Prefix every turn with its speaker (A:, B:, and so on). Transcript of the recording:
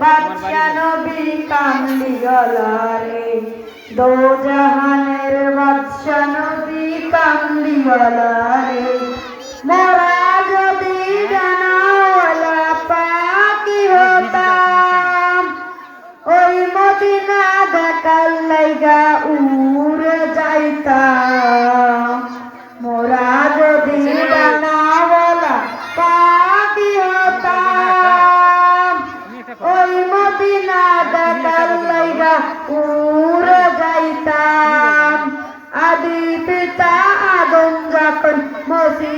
A: বাদশা নবী কামলিওয়ালা রে দো জাহানের বাদশা নবী কামলিওয়ালা রে মোরা যদি জানাওয়ালা পাকি হতাম, ওই লাইগা উড়ে উড় যাইতাম আদি পিতা আদম যখন মসি